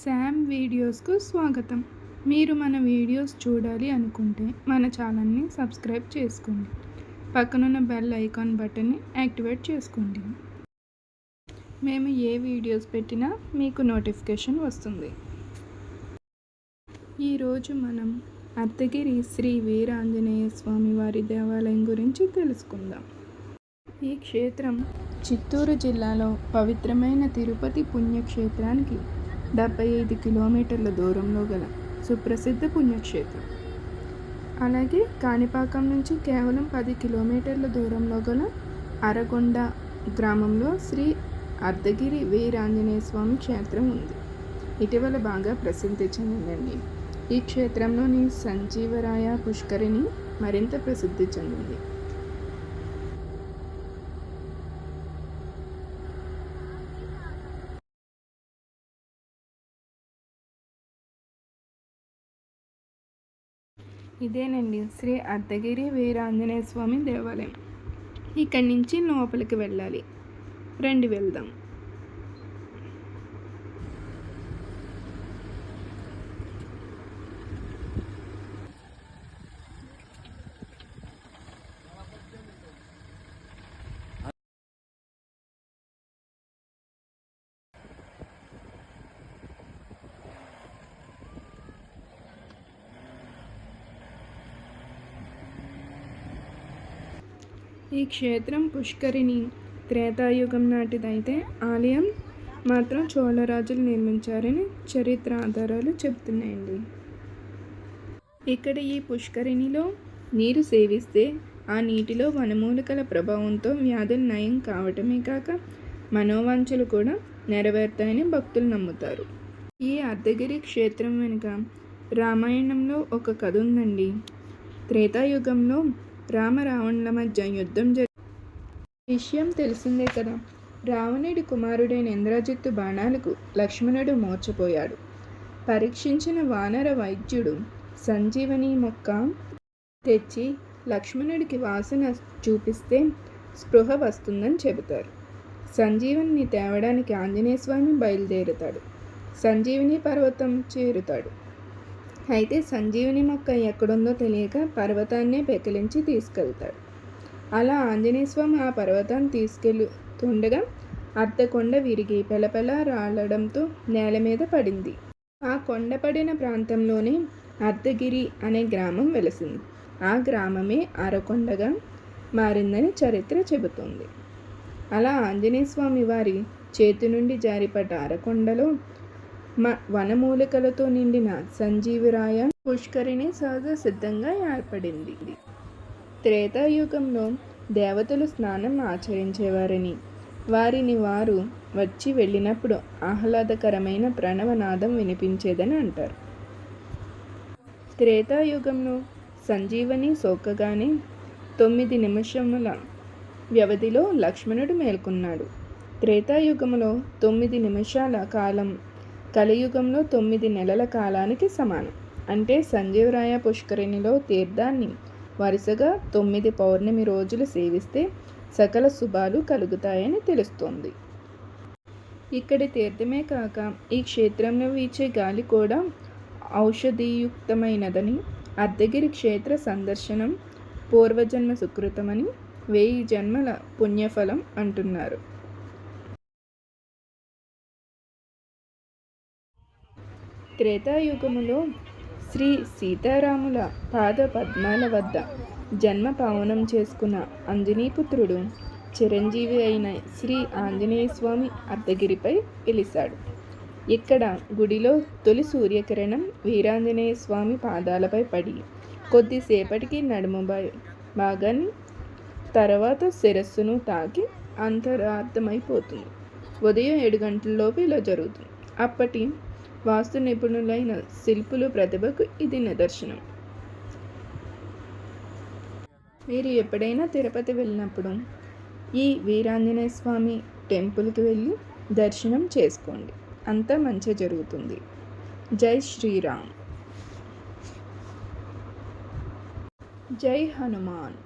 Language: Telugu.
శామ్ వీడియోస్కు స్వాగతం. మీరు మన వీడియోస్ చూడాలి అనుకుంటే మన ఛానల్ని సబ్స్క్రైబ్ చేసుకోండి. పక్కనున్న బెల్ ఐకాన్ బటన్ని యాక్టివేట్ చేసుకోండి. మేము ఏ వీడియోస్ పెట్టినా మీకు నోటిఫికేషన్ వస్తుంది. ఈరోజు మనం అర్ధగిరి శ్రీ వీరాంజనేయ స్వామి వారి దేవాలయం గురించి తెలుసుకుందాం. ఈ క్షేత్రం చిత్తూరు జిల్లాలో పవిత్రమైన తిరుపతి పుణ్యక్షేత్రానికి డెబ్బై ఐదు కిలోమీటర్ల దూరంలో గల సుప్రసిద్ధ పుణ్యక్షేత్రం. అలాగే కాణిపాకం నుంచి కేవలం పది కిలోమీటర్ల దూరంలో గల అరగొండ గ్రామంలో శ్రీ అర్ధగిరి వీరాంజనేయ స్వామి క్షేత్రం ఉంది. ఇటీవల బాగా ప్రసిద్ధి చెందిందండి. ఈ క్షేత్రంలోని సంజీవరాయ పుష్కరిణి మరింత ప్రసిద్ధి చెందింది. ఇదేనండి. శ్రీ అర్ధగిరి వీరాంజనేయ స్వామి దేవాలయం. ఇక్కడి నుంచి లోపలికి వెళ్ళాలి. రండి వెళ్దాం. ఈ క్షేత్రం పుష్కరిణి త్రేతాయుగం నాటిదైతే ఆలయం మాత్రం చోళరాజులు నిర్మించారని చరిత్ర ఆధారాలు చెప్తున్నాయండి ఇక్కడ ఈ పుష్కరిణిలో నీరు సేవిస్తే ఆ నీటిలో వనమూలికల ప్రభావంతో వ్యాధులు నయం కావటమే కాక మనోవాంఛలు కూడా నెరవేరుతాయని భక్తులు నమ్ముతారు. ఈ అర్ధగిరి క్షేత్రం వెనుక రామాయణంలో ఒక కథ ఉందండి. త్రేతాయుగంలో రామరావణుల మధ్య యుద్ధం జరి విషయం తెలిసిందే కదా. రావణుడి కుమారుడైన ఇంద్రజిత్తు బాణాలకు లక్ష్మణుడు మోర్చపోయాడు పరీక్షించిన వానర వైద్యుడు సంజీవని మొక్క తెచ్చి లక్ష్మణుడికి వాసన చూపిస్తే స్పృహ వస్తుందని చెబుతారు. సంజీవని తేవడానికి ఆంజనేయస్వామి బయలుదేరుతాడు. సంజీవిని పర్వతం చేరుతాడు. అయితే సంజీవుని మొక్క ఎక్కడుందో తెలియక పర్వతాన్నే పెకిలించి తీసుకెళ్తాడు. అలా ఆంజనేయ స్వామి ఆ పర్వతాన్ని తీసుకెళ్తుండగా అర్ధకొండ విరిగి పెలపెల రాలడంతో నేల మీద పడింది. ఆ కొండ పడిన ప్రాంతంలోనే అర్ధగిరి అనే గ్రామం వెలసింది. ఆ గ్రామమే అరకొండగా మారిందని చరిత్ర చెబుతోంది. అలా ఆంజనేయ స్వామి వారి చేతి నుండి జారిపడ్డ అరకొండలో వనమూలికలతో నిండిన సంజీవిరాయ పుష్కరిణి సహజ సిద్ధంగా ఏర్పడింది. త్రేతాయుగంలో దేవతలు స్నానం ఆచరించేవారని వారిని వారు వచ్చి వెళ్ళినప్పుడు ఆహ్లాదకరమైన ప్రణవనాదం వినిపించేదని అంటారు. త్రేతాయుగంలో సంజీవని సోకగానే తొమ్మిది నిమిషముల వ్యవధిలో లక్ష్మణుడు మేల్కొన్నాడు. త్రేతాయుగంలో తొమ్మిది నిమిషాల కాలం కలియుగంలో తొమ్మిది నెలల కాలానికి సమానం. అంటే సంజీవరాయ పుష్కరిణిలో తీర్థాన్ని వరుసగా తొమ్మిది పౌర్ణమి రోజులు సేవిస్తే సకల శుభాలు కలుగుతాయని తెలుస్తోంది. ఇక్కడి తీర్థమే కాక ఈ క్షేత్రంలో వీచే గాలి కూడా ఔషధీయుక్తమైనదని అర్ధగిరి క్షేత్ర సందర్శనం పూర్వజన్మ సుకృతమని వెయ్యి జన్మల పుణ్యఫలం అంటున్నారు. త్రేతాయుగములో శ్రీ సీతారాముల పాద పద్మాల వద్ద జన్మ పావనం చేసుకున్న అంజనీపుత్రుడు చిరంజీవి అయిన శ్రీ ఆంజనేయ స్వామి అర్ధగిరిపై వెలిశాడు ఇక్కడ గుడిలో తొలి సూర్యకిరణం వీరాంజనేయ స్వామి పాదాలపై పడి కొద్దిసేపటికి నడుము భాగాన్ని తర్వాత శిరస్సును తాకి అంతరార్థమైపోతుంది. ఉదయం ఏడు గంటలలోపు ఇలా జరుగుతుంది. అప్పటి వాస్తు నిపుణులైన శిల్పులు ప్రతిభకు ఇది నిదర్శనం. మీరు ఎప్పుడైనా తిరుపతి వెళ్ళినప్పుడు ఈ వీరాంజనేయ స్వామి టెంపుల్కి వెళ్ళి దర్శనం చేసుకోండి. అంతా మంచి జరుగుతుంది. జై శ్రీరామ్. జై హనుమాన్.